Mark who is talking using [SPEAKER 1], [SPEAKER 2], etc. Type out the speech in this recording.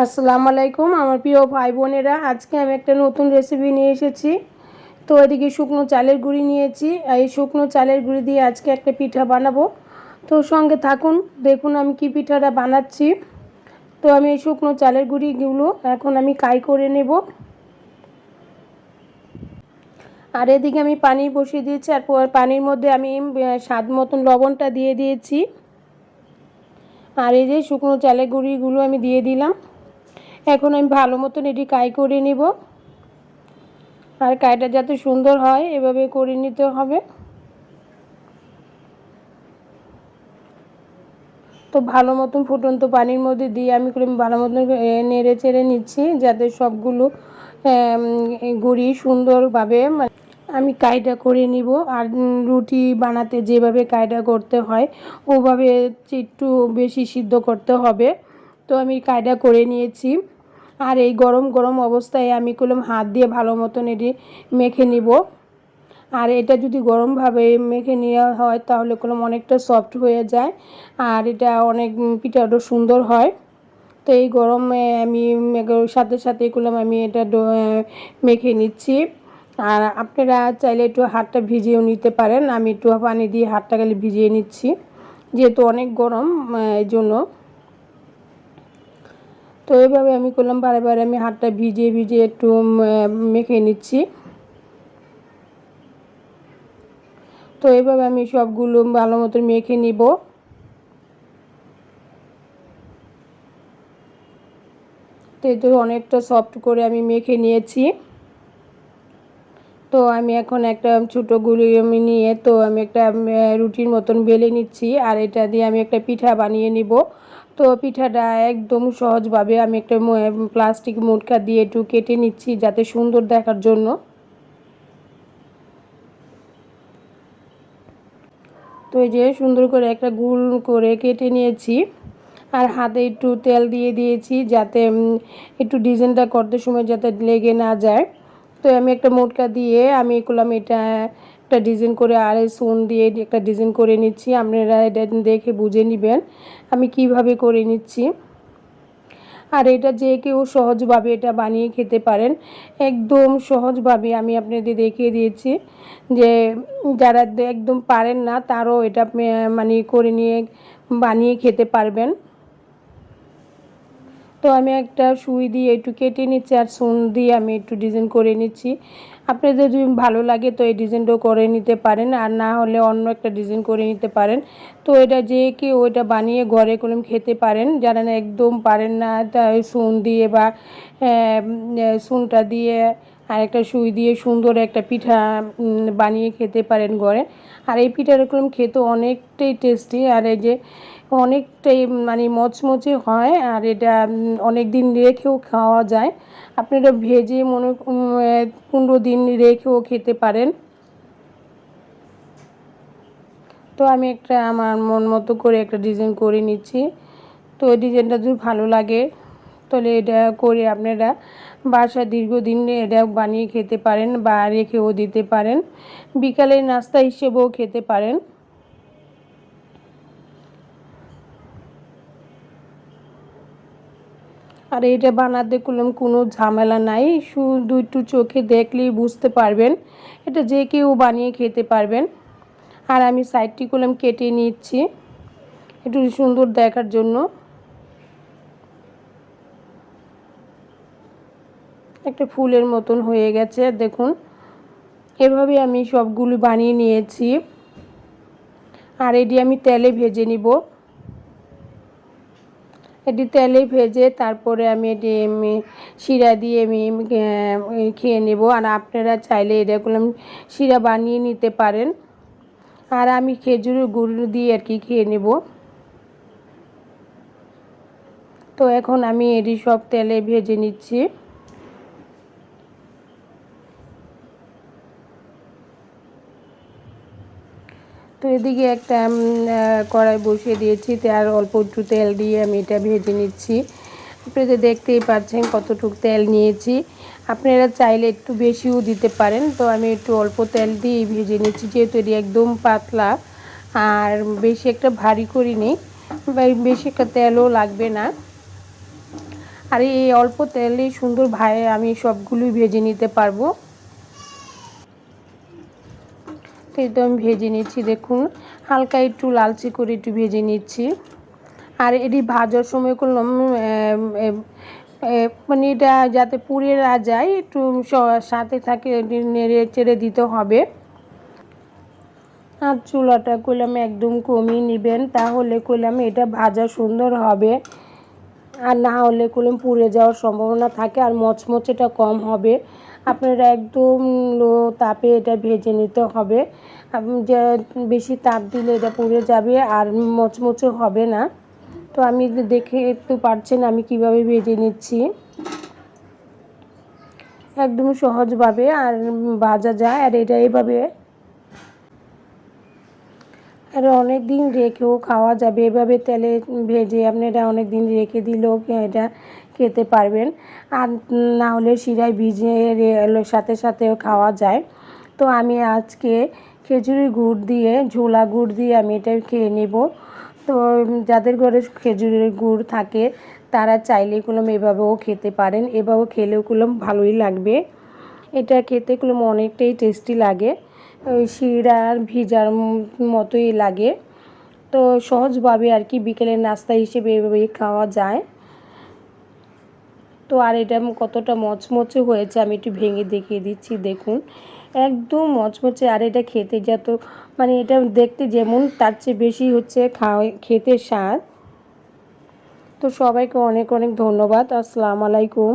[SPEAKER 1] আসসালামু আলাইকুম, আমার প্রিয় ভাই বোনেরা আজকে আমি একটা নতুন রেসিপি নিয়ে এসেছি। তো এদিকে শুকনো চালের গুঁড়ি নিয়েছি এই শুকনো চালের গুঁড়ি দিয়ে আজকে একটা পিঠা বানাবো। তো সঙ্গে থাকুন, দেখুন আমি কি পিঠাটা বানাচ্ছি। তো আমি এই শুকনো চালের গুঁড়িগুলো এখন আমি কাই করে নেব। আর এদিকে আমি পানি বসিয়ে দিয়েছি, আর পানির মধ্যে আমি স্বাদ মতন লবণটা দিয়ে দিয়েছি। আর এই যে শুকনো চালের গুঁড়িগুলো আমি দিয়ে দিলাম। এখন আমি ভালো মতন এটি কাই করে নেব। আর কাইটা যাতে সুন্দর হয়, এভাবে করে নিতে হবে। তো ভালো মতন ফুটন্ত পানির মধ্যে দিয়ে আমি ভালো মতন নেড়ে চেড়ে নিচ্ছি, যাতে সবগুলো গুঁড়ি সুন্দরভাবে আমি কাইটা করে নিব। আর রুটি বানাতে যেভাবে কাইটা করতে হয়, ওভাবে একটু বেশি সিদ্ধ করতে হবে। তো আমি কায়দা করে নিয়েছি। আর এই গরম গরম অবস্থায় আমি করলাম হাত দিয়ে ভালো মতন এটি মেখে নিব। আর এটা যদি গরমভাবে মেখে নেওয়া হয়, তাহলে করলাম অনেকটা সফট হয়ে যায়। আর এটা অনেক পিঠাটা সুন্দর হয়। তো এই গরমে আমি সাথে সাথে করলাম আমি এটা মেখে নিচ্ছি। আর আপনারা চাইলে একটু হাতটা ভিজিয়েও নিতে পারেন। আমি একটু পানি দিয়ে হাতটা গেলে ভিজিয়ে নিচ্ছি। যেহেতু অনেক গরম এই জন্য তো এইভাবে আমি করলাম, বারে বারে আমি হাতটা ভিজিয়ে ভিজিয়ে একটু মেখে নিচ্ছি। তো এইভাবে আমি সবগুলো ভালো মতো মেখে নিব। তো অনেকটা সফট করে আমি মেখে নিয়েছি। তো আমি এখন একটা ছোটো গুলি আমি নিয়ে তো আমি একটা রুটির মতন বেলে নিচ্ছি। আর এটা দিয়ে আমি একটা পিঠা বানিয়ে নিব। তো পিঠাটা একদম সহজভাবে আমি একটা প্লাস্টিক মুটকা দিয়ে একটু কেটে নিচ্ছি যাতে সুন্দর দেখার জন্য। তো এই যে সুন্দর করে একটা গুল করে কেটে নিয়েছি। আর হাতে একটু তেল দিয়ে দিয়েছি যাতে একটু ডিজাইনটা করতে সময় যাতে লেগে না যায়। তো আমি একটা মোটকা দিয়ে আমি করলাম এটা একটা ডিজাইন করে আর সোন দিয়ে একটা ডিজাইন করে নিচ্ছি। আপনারা এটা দেখে বুঝে নেবেন আমি কীভাবে করে নিচ্ছি। আর এটা যে কেউ সহজভাবে এটা বানিয়ে খেতে পারেন, একদম সহজভাবে আমি আপনাদের দেখিয়ে দিয়েছি যে যারা একদম পারেন না তারও এটা মানে করে নিয়ে বানিয়ে খেতে পারবেন। তো আমি একটা সুই দিয়ে একটু কেটে নিচ্ছি আর সুন দিয়ে আমি একটু ডিজাইন করে নিচ্ছি। আপনাদের যদি ভালো লাগে তো এই ডিজাইনটাও করে নিতে পারেন আর না হলে অন্য একটা ডিজাইন করে নিতে পারেন। তো এটা যে কেউ ওইটা বানিয়ে ঘরে করে খেতে পারেন, যারা না একদম পারেন না তা সুন দিয়ে বা সুনটা দিয়ে আর একটা সুই দিয়ে সুন্দর একটা পিঠা বানিয়ে খেতে পারেন ঘরে। আর এই পিঠাটা করলাম খেতে অনেকটাই টেস্টি আর এই যে অনেকটাই মানে মচমচে হয় আর এটা অনেক দিন রেখেও খাওয়া যায়। আপনারা ভেজে মনে পনেরো দিন রেখেও খেতে পারেন। তো আমি একটা, আমার মন মতো করে একটা ডিজাইন করে নিচ্ছি। তো ওই ডিজাইনটা যদি ভালো লাগে, তাহলে এটা করে আপনারা বাসা দীর্ঘদিন এটা বানিয়ে খেতে পারেন বা রেখেও দিতে পারেন। বিকালের নাস্তা হিসেবেও খেতে পারেন। আর এটা বানাতে করলাম কোনো ঝামেলা নাই। শুধু একটু চোখে দেখলেই বুঝতে পারবেন। এটা যে কেউ বানিয়ে খেতে পারবেন। আর আমি সাইডটি করলাম কেটে নিচ্ছি। একটু সুন্দর দেখার জন্য। একটা ফুলের মতন হয়ে গেছে, দেখুন। এভাবে আমি সবগুলো বানিয়ে নিয়েছি। আর এটি আমি তেলে ভেজে নিব। এটি তেলে ভেজে তারপরে আমি এটি শিরা দিয়ে আমি খেয়ে নেব। আর আপনারা চাইলে এরকম শিরা বানিয়ে নিতে পারেন। আর আমি খেজুর গুড় দিয়ে আর কি খেয়ে নেব। তো এখন আমি এটি সব তেলে ভেজে নিচ্ছি। এদিকে একটা কড়াই বসিয়ে দিয়েছি। আর অল্প একটু তেল দিয়ে আমি এটা ভেজে নিচ্ছি। আপনারা দেখতেই পাচ্ছেন কতটুকু তেল নিয়েছি। আপনারা চাইলে একটু বেশিও দিতে পারেন। তো আমি একটু অল্প তেল দিয়েই ভেজে নিচ্ছি, যেহেতু এটি একদম পাতলা। আর বেশি একটা ভারী করিনি বেশি একটা তেলও লাগবে না। আর এই অল্প তেলেই সুন্দর ভাই আমি সবগুলোই ভেজে নিতে পারব। তো তো আমি ভেজে নিচ্ছি, দেখুন। হালকা একটু লালচে করে একটু ভেজে নিচ্ছি। আর এটি ভাজার সময় করলাম মানে এটা যাতে পুড়ে না যায়, একটু সাথে থাকে নেড়ে চেড়ে দিতে হবে। আর চুলাটা করলাম একদম কমিয়ে নেবেন, তাহলে করলাম এটা ভাজা সুন্দর হবে। আর না হলে করলাম পুড়ে যাওয়ার সম্ভাবনা থাকে আর মচমচেটা কম হবে। আপনারা একদম লো তাপে এটা ভেজে নিতে হবে। যে বেশি তাপ দিলে এটা পুড়ে যাবে আর মচমচে হবে না। তো আমি দেখে একটু পারছেন আমি কীভাবে ভেজে নিচ্ছি। একদম সহজভাবে আর ভাজা যায় আর এটা এইভাবে আর অনেক দিন রেখেও খাওয়া যাবে। এভাবে তেলে ভেজে আপনারা অনেক দিন রেখে দিলেও এটা খেতে পারবেন। আর না হলে শিরায় ভিজিয়ে সাথে সাথেও খাওয়া যায়। তো আমি আজকে খেজুরি গুড় দিয়ে, ঝোলা গুড় দিয়ে আমি এটা খেয়ে নেব। তো যাদের ঘরে খেজুরের গুড় থাকে, তারা চাইলে কুলম এভাবেও খেতে পারেন। এভাবেও খেলেও কুলম ভালোই লাগবে। এটা খেতে কুলম অনেকটাই টেস্টি লাগে। ওই শিরার ভিজার মতোই লাগে। তো সহজভাবে আর কি বিকেলের নাস্তা হিসেবে এভাবেই খাওয়া যায়। তো আর এটা কতটা মচমচে হয়েছে আমি একটু ভেঙে দেখিয়ে দিচ্ছি, দেখুন। একদম মচমচে, আর এটা খেতে যত মানে এটা দেখতে যেমন তার চেয়ে বেশি হচ্ছে খাওয়া, খেতে স্বাদ। তো সবাইকে অনেক অনেক ধন্যবাদ, আসসালামু আলাইকুম।